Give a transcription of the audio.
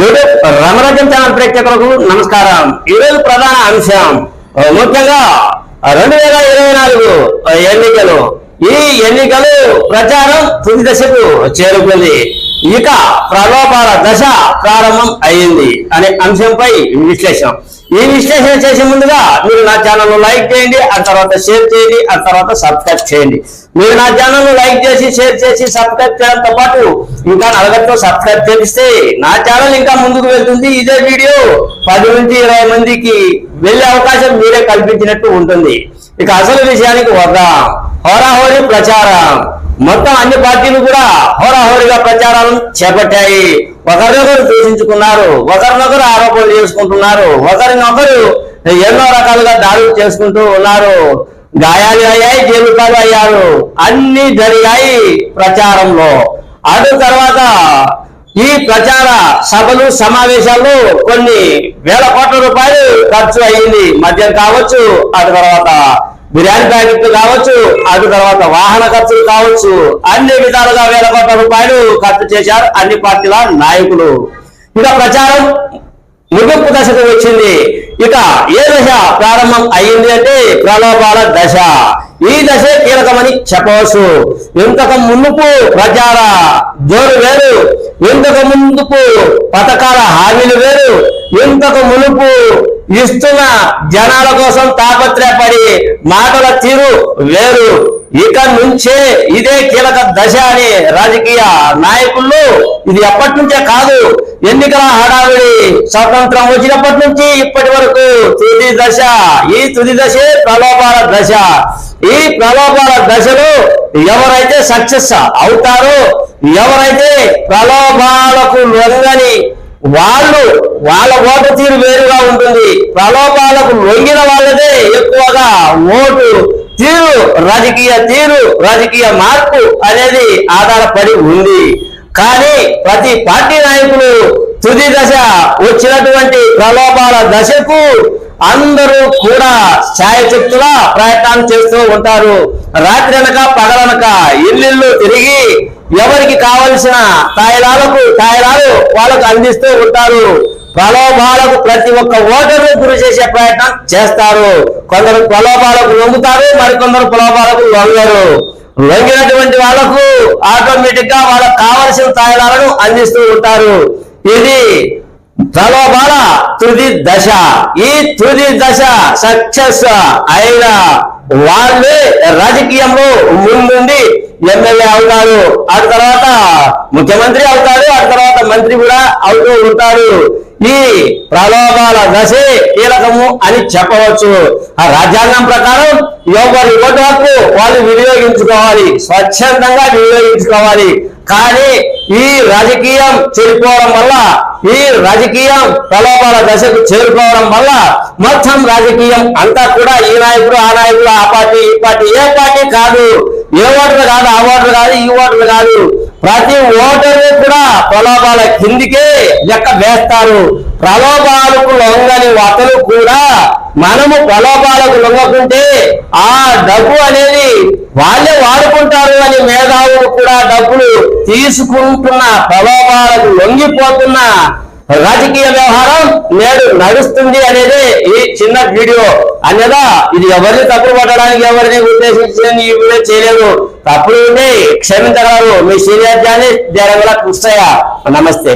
YouTube Ramarajyam channel ప్రేక్షకులకు నమస్కారం. ఈరోజు ప్రధాన అంశం ముఖ్యంగా రెండు వేల ఇరవై నాలుగు ఎన్నికలు. ఈ ఎన్నికలు ప్రచారం తుది దశకు చేరుకుంది. ఇక ప్రలోభాల దశ ప్రారంభం అయింది అనే అంశంపై విశ్లేషణ. ఈ విశ్లేషణ చేసే ముందుగా మీరు నా ఛానల్ లైక్ చేయండి ఆ తర్వాత షేర్ చేయండి ఆ తర్వాత సబ్స్క్రైబ్ చేయండి. మీరు నా ఛానల్ లైక్ చేసి షేర్ చేసి సబ్స్క్రైబ్ చేయడంతో పాటు ఇంకా నలగట్తో సబ్స్క్రైబ్ చేస్తే నా ఛానల్ ఇంకా ముందుకు వెళ్తుంది. ఇదే వీడియో పది నుంచి ఇరవై మందికి వెళ్ళే అవకాశం మీరే కల్పించినట్టు ఉంటుంది. ఇక అసలు విషయానికి వద్దాం. హోరాహోరీ ప్రచారం. మొత్తం అన్ని పార్టీలు కూడా హోరాహోరీగా ప్రచారాలను చేపట్టాయి. ఒకరినొకరు దూషించుకున్నారు ఒకరినొకరు ఆరోపణలు చేసుకుంటున్నారు ఒకరినొకరు ఎన్నో రకాలుగా దాడులు చేసుకుంటూ ఉన్నారు. గాయాలు అయ్యాయి జీవితాలు అయ్యారు అన్ని జరిగాయి ప్రచారంలో. అటు తర్వాత ఈ ప్రచార సభలు సమావేశాల్లో కొన్ని వేల కోట్ల రూపాయలు ఖర్చు అయింది మద్యం కావచ్చు అటు తర్వాత బిర్యానీ ప్యాకెట్లు కావచ్చు అటు తర్వాత వాహన ఖర్చులు కావచ్చు అన్ని విధాలుగా వేల కోట్ల రూపాయలు ఖర్చు చేశారు అన్ని పార్టీల నాయకులు. ఇక ప్రచారం ముగింపు దశకు వచ్చింది. ఇక ఏ దశ ప్రారంభం అయ్యింది అంటే ప్రలోభాల దశ. ఈ దశ కీలకమని చెప్పవచ్చు. ఇంతకు మునుపు ప్రచార జోరు వేరు ఇంతకు ముందుకు పథకాల హామీలు వేరు. ఇంతకు మునుపు ఇస్తున్న జనాల కోసం తాపత్రయపడి మాటల తీరు వేరు. ఇక నుంచే ఇదే కీలక దశ అని రాజకీయ నాయకులు ఇది ఎప్పటి నుంచే కాదు. ఎన్నికల హడావిడి స్వతంత్రం వచ్చినప్పటి నుంచి ఇప్పటి వరకు తుది దశ. ఈ తుది దశే ప్రలోభాల దశ. ఈ ప్రలోభాల దశలో ఎవరైతే సక్సెస్ అవుతారో ఎవరైతే ప్రలోభాలకు లొంగని వాళ్ళు వాళ్ళ ఓటు తీరు వేరుగా ఉంటుంది ప్రలోభాలకు లొంగిన వాళ్ళదే ఎక్కువగా ఓటు తీరు రాజకీయ తీరు రాజకీయ మార్పు అనేది ఆధారపడి ఉంది. కానీ ప్రతి పార్టీ నాయకులు తుది దశ వచ్చినటువంటి ప్రలోభాల దశకు అందరూ కూడా ఛాయశక్తుల ప్రయత్నాలు చేస్తూ ఉంటారు. రాత్రి అనక పగలనక ఇల్లు తిరిగి ఎవరికి కావలసిన తాయిలాలకు తాయిలాలు వాళ్ళకు అందిస్తూ ఉంటారు. ప్రలోభాలకు ప్రతి ఒక్క ఓటరు గురి చేసే ప్రయత్నం చేస్తారు. కొందరు ప్రలోభాలకు లొంగుతారు మరికొందరు ప్రలోభాలకు లొంగరు. లొంగినటువంటి వాళ్ళకు ఆటోమేటిక్గా వాళ్ళకు కావలసిన తాయిలాలను అందిస్తూ ఉంటారు. ఇది ప్రలోభాల తుది దశ. ఈ తుది దశ సక్సెస్ అయినా వాళ్ళే రాజకీయంలో ముందుండి ఎమ్మెల్యే అవుతారు. ఆ తర్వాత ముఖ్యమంత్రి అవుతారు ఆ తర్వాత మంత్రి కూడా అవుతూ ఉంటారు ఈ ప్రలోభాల దశే కీలకము అని చెప్పవచ్చు. ఆ రాజ్యాంగం ప్రకారం ఎవరి ఓటు హక్కు వాళ్ళు వినియోగించుకోవాలి స్వచ్ఛందంగా వినియోగించుకోవాలి. కానీ ఈ రాజకీయం చెడిపోవడం వల్ల ఈ రాజకీయం ప్రలోభాల దశకు చేరుకోవడం వల్ల మొత్తం రాజకీయం అంతా కూడా ఈ నాయకుడు ఆ నాయకుడు ఆ పార్టీ ఈ పార్టీ ఏ పార్టీ కాదు. ఏ ఓటర్లు కాదు ఆ ఓటర్లు కాదు ఈ ఓటర్లు కాదు. ప్రతి ఓటరు కూడా ప్రలోభాల కిందికే లెక్క వేస్తారు. ప్రలోభాలకు లొంగని అతను కూడా మనము ప్రలోభాలకు లొంగకుంటే ఆ డబ్బు అనేది వాళ్ళే వాడుకుంటారు అని మేధావులు కూడా డబ్బులు తీసుకుంటున్న ప్రలోభాలకు లొంగిపోతున్న రాజకీయ వ్యవహారం నేడు నడుస్తుంది అనేది ఈ చిన్న వీడియో. అన్నదా ఇది ఎవరిని తప్పులు పట్టడానికి ఎవరిని ఉద్దేశించి ఈ వీడియో చేయలేదు. తప్పులు ఉంటే క్షమించగలరు. మీ సీనియర్ జాని జరగల కృష్ణయ్య. నమస్తే.